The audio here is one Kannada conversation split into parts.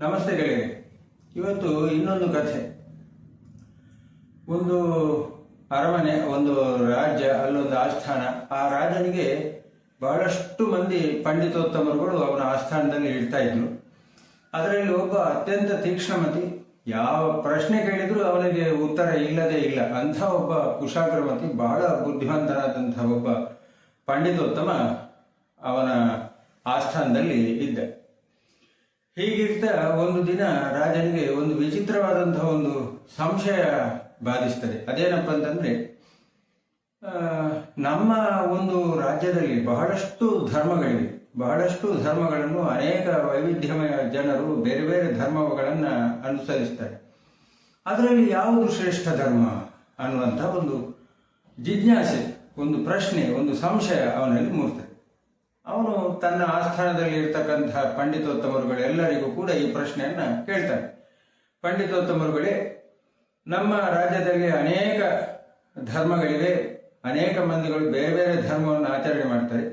ನಮಸ್ತೆ ಗೆಳೆಯರೆ. ಇವತ್ತು ಇನ್ನೊಂದು ಕಥೆ. ಒಂದು ಅರಮನೆ, ಒಂದು ರಾಜ್ಯ, ಅಲ್ಲೊಂದು ಆಸ್ಥಾನ. ಆ ರಾಜನಿಗೆ ಬಹಳಷ್ಟು ಮಂದಿ ಪಂಡಿತೋತ್ತಮರುಗಳು ಅವನ ಆಸ್ಥಾನದಲ್ಲಿ ಇಡ್ತಾ ಇದ್ರು. ಅದರಲ್ಲಿ ಒಬ್ಬ ಅತ್ಯಂತ ತೀಕ್ಷ್ಣಮತಿ, ಯಾವ ಪ್ರಶ್ನೆ ಕೇಳಿದ್ರು ಅವನಿಗೆ ಉತ್ತರ ಇಲ್ಲದೆ ಇಲ್ಲ. ಅಂಥ ಒಬ್ಬ ಕುಶಾಗ್ರಮತಿ, ಬಹಳ ಬುದ್ಧಿವಂತನಾದಂಥ ಒಬ್ಬ ಪಂಡಿತೋತ್ತಮ ಅವನ ಆಸ್ಥಾನದಲ್ಲಿ ಇದ್ದ. ಹೀಗಿರ್ತ ಒಂದು ದಿನ ರಾಜನಿಗೆ ಒಂದು ವಿಚಿತ್ರವಾದಂತಹ ಒಂದು ಸಂಶಯ ಬಾಧಿಸ್ತದೆ. ಅದೇನಪ್ಪ ಅಂತಂದ್ರೆ ನಮ್ಮ ಒಂದು ರಾಜ್ಯದಲ್ಲಿ ಬಹಳಷ್ಟು ಧರ್ಮಗಳಿವೆ. ಬಹಳಷ್ಟು ಧರ್ಮಗಳನ್ನು ಅನೇಕ ವೈವಿಧ್ಯಮಯ ಜನರು ಬೇರೆ ಬೇರೆ ಧರ್ಮಗಳನ್ನು ಅನುಸರಿಸ್ತಾರೆ. ಅದರಲ್ಲಿ ಯಾವುದು ಶ್ರೇಷ್ಠ ಧರ್ಮ ಅನ್ನುವಂಥ ಒಂದು ಜಿಜ್ಞಾಸೆ, ಒಂದು ಪ್ರಶ್ನೆ, ಒಂದು ಸಂಶಯ ಅವನಲ್ಲಿ ಮೂಡ್ತದೆ. ಅವನು ತನ್ನ ಆಸ್ಥಾನದಲ್ಲಿ ಇರ್ತಕ್ಕಂತಹ ಪಂಡಿತೋತ್ತಮರುಗಳೆಲ್ಲರಿಗೂ ಕೂಡ ಈ ಪ್ರಶ್ನೆಯನ್ನ ಕೇಳ್ತಾನೆ. ಪಂಡಿತೋತ್ತಮರುಗಳೇ, ನಮ್ಮ ರಾಜ್ಯದಲ್ಲಿ ಅನೇಕ ಧರ್ಮಗಳಿವೆ, ಅನೇಕ ಮಂದಿಗಳು ಬೇರೆ ಬೇರೆ ಧರ್ಮವನ್ನು ಆಚರಣೆ ಮಾಡ್ತಾರೆ.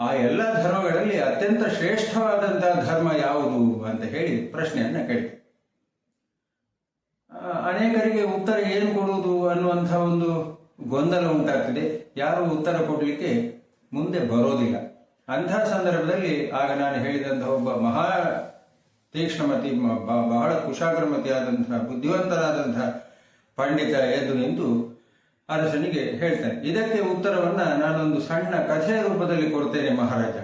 ಆ ಎಲ್ಲ ಧರ್ಮಗಳಲ್ಲಿ ಅತ್ಯಂತ ಶ್ರೇಷ್ಠವಾದಂತಹ ಧರ್ಮ ಯಾವುದು ಅಂತ ಹೇಳಿ ಪ್ರಶ್ನೆಯನ್ನ ಕೇಳ್ತಾರೆ ಅನೇಕರಿಗೆ ಉತ್ತರ ಏನು ಕೊಡುವುದು ಅನ್ನುವಂಥ ಒಂದು ಗೊಂದಲ ಉಂಟಾಗ್ತದೆ. ಯಾರು ಉತ್ತರ ಕೊಡಲಿಕ್ಕೆ ಮುಂದೆ ಬರೋದಿಲ್ಲ. ಅಂಥ ಸಂದರ್ಭದಲ್ಲಿ ಆಗ ನಾನು ಹೇಳಿದಂತಹ ಒಬ್ಬ ಮಹಾ ತೀಕ್ಷ್ಣಮತಿ ಬಹಳ ಕುಶಾಗ್ರಮತಿಯಾದಂತಹ ಬುದ್ಧಿವಂತರಾದಂತಹ ಪಂಡಿತ ಎದ್ದು ನಿಂತು ಅರಸನಿಗೆ ಹೇಳ್ತಾನೆ ಇದಕ್ಕೆ ಉತ್ತರವನ್ನ ನಾನೊಂದು ಸಣ್ಣ ಕಥೆಯ ರೂಪದಲ್ಲಿ ಕೊಡ್ತೇನೆ ಮಹಾರಾಜ.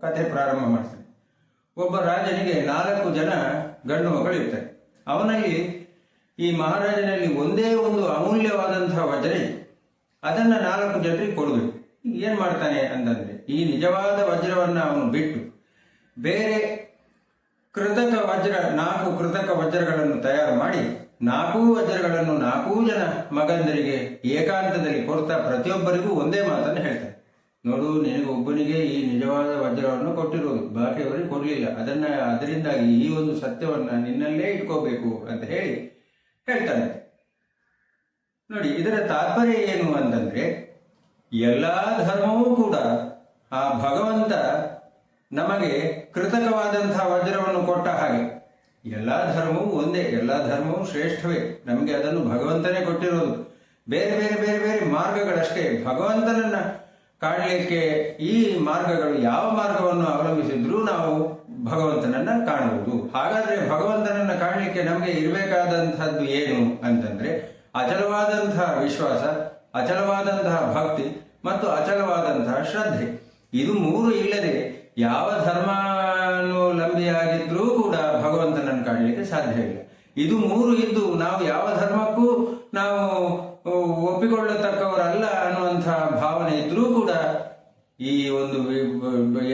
ಕಥೆ ಪ್ರಾರಂಭ ಮಾಡ್ತೇನೆ. ಒಬ್ಬ ರಾಜನಿಗೆ ನಾಲ್ಕು ಜನ ಗಂಡು ಮಕ್ಕಳಿರ್ತಾರೆ ಅವನಲ್ಲಿ ಈ ಮಹಾರಾಜನಲ್ಲಿ ಒಂದೇ ಒಂದು ಅಮೂಲ್ಯವಾದಂತಹ ವಜ್ರ ಅದನ್ನ ನಾಲ್ಕು ಜನರಿಗೆ ಕೊಡಬೇಕು ಏನ್ ಮಾಡ್ತಾನೆ ಅಂತಂದ್ರೆ, ಈ ನಿಜವಾದ ವಜ್ರವನ್ನ ಅವನು ಬಿಟ್ಟು ಬೇರೆ ಕೃತಕ ವಜ್ರ, ನಾಲ್ಕು ಕೃತಕ ವಜ್ರಗಳನ್ನು ತಯಾರು ಮಾಡಿ, ನಾಲ್ಕು ವಜ್ರಗಳನ್ನು ನಾಲ್ಕೂ ಜನ ಮಗಂದರಿಗೆ ಏಕಾಂತದಲ್ಲಿ ಕೊಡ್ತಾ ಪ್ರತಿಯೊಬ್ಬರಿಗೂ ಒಂದೇ ಮಾತನ್ನು ಹೇಳ್ತಾನೆ. ನೋಡು ನಿನಗೆ ಒಬ್ಬನಿಗೆ ಈ ನಿಜವಾದ ವಜ್ರವನ್ನು ಕೊಟ್ಟಿರುವುದು ಬಾಕಿಯವರಿಗೆ ಕೊಡಲಿಲ್ಲ. ಅದನ್ನ, ಅದರಿಂದಾಗಿ ಈ ಒಂದು ಸತ್ಯವನ್ನ ನಿನ್ನಲ್ಲೇ ಇಟ್ಕೋಬೇಕು ಅಂತ ಹೇಳಿ ಹೇಳ್ತಾನೆ. ನೋಡಿ, ಇದರ ತಾತ್ಪರ್ಯ ಏನು ಅಂತಂದ್ರೆ ಎಲ್ಲಾ ಧರ್ಮವೂ ಕೂಡ ಆ ಭಗವಂತ ನಮಗೆ ಕೃತಕವಾದಂತಹ ವಜ್ರವನ್ನು ಕೊಟ್ಟ ಹಾಗೆ ಎಲ್ಲ ಧರ್ಮವೂ ಒಂದೇ, ಎಲ್ಲ ಧರ್ಮವೂ ಶ್ರೇಷ್ಠವೇ. ನಮಗೆ ಅದನ್ನು ಭಗವಂತನೇ ಕೊಟ್ಟಿರೋದು. ಬೇರೆ ಬೇರೆ ಬೇರೆ ಬೇರೆ ಮಾರ್ಗಗಳಷ್ಟೇ. ಭಗವಂತನನ್ನ ಕಾಣಲಿಕ್ಕೆ ಈ ಮಾರ್ಗಗಳು ಯಾವ ಮಾರ್ಗವನ್ನು ಅವಲಂಬಿಸಿದ್ರೂ ನಾವು ಭಗವಂತನನ್ನ ಕಾಣಬಹುದು ಹಾಗಾದ್ರೆ ಭಗವಂತನನ್ನ ಕಾಣಲಿಕ್ಕೆ ನಮಗೆ ಇರಬೇಕಾದಂತಹದ್ದು ಏನು ಅಂತಂದ್ರೆ ಅಚಲವಾದಂತಹ ವಿಶ್ವಾಸ ಅಚಲವಾದಂತಹ ಭಕ್ತಿ ಮತ್ತು ಅಚಲವಾದಂತಹ ಶ್ರದ್ಧೆ. ಇದು ಮೂರು ಇಲ್ಲದೆ ಯಾವ ಧರ್ಮಾನುಲಂಬಿಯಾಗಿದ್ರೂ ಕೂಡ ಭಗವಂತನನ್ನು ಕಾಣಲಿಕ್ಕೆ ಸಾಧ್ಯ ಇಲ್ಲ. ಇದು ಮೂರು ಇದ್ದು ನಾವು ಯಾವ ಧರ್ಮಕ್ಕೂ ನಾವು ಒಪ್ಪಿಕೊಳ್ಳತಕ್ಕವರಲ್ಲ ಅನ್ನುವಂತಹ ಭಾವನೆ ಇದ್ರೂ ಕೂಡ ಈ ಒಂದು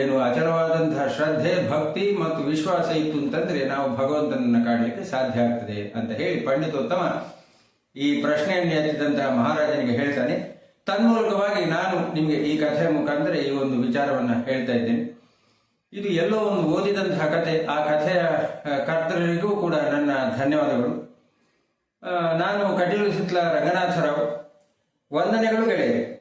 ಏನು ಅಚಲವಾದಂತಹ ಶ್ರದ್ಧೆ, ಭಕ್ತಿ ಮತ್ತು ವಿಶ್ವಾಸ ಇತ್ತು ಅಂತಂದ್ರೆ ನಾವು ಭಗವಂತನನ್ನ ಕಾಣಲಿಕ್ಕೆ ಸಾಧ್ಯ ಆಗ್ತದೆ ಅಂತ ಹೇಳಿ ಪಂಡಿತೋತ್ತಮ ಈ ಪ್ರಶ್ನೆಯನ್ನು ಎತ್ತಿದಂತಹ ಮಹಾರಾಜನಿಗೆ ಹೇಳ್ತಾನೆ, ತನ್ಮೂಲಕವಾಗಿ ನಾನು ನಿಮಗೆ ಈ ಕಥೆಯ ಮುಖಾಂತರ ಈ ಒಂದು ವಿಚಾರವನ್ನ ಹೇಳ್ತಾ ಇದ್ದೇನೆ. ಇದು ಎಲ್ಲೋ ಒಂದು ಓದಿದಂತಹ ಕಥೆ, ಆ ಕಥೆಯ ಕರ್ತರಿಗೂ ಕೂಡ ನನ್ನ ಧನ್ಯವಾದಗಳು. ನಾನು ಕಟೀಲು ಸುತ್ತಲ ರಂಗನಾಥರಾವ್ ವಂದನೆಗಳು ಗೆಳೆಯರೆ.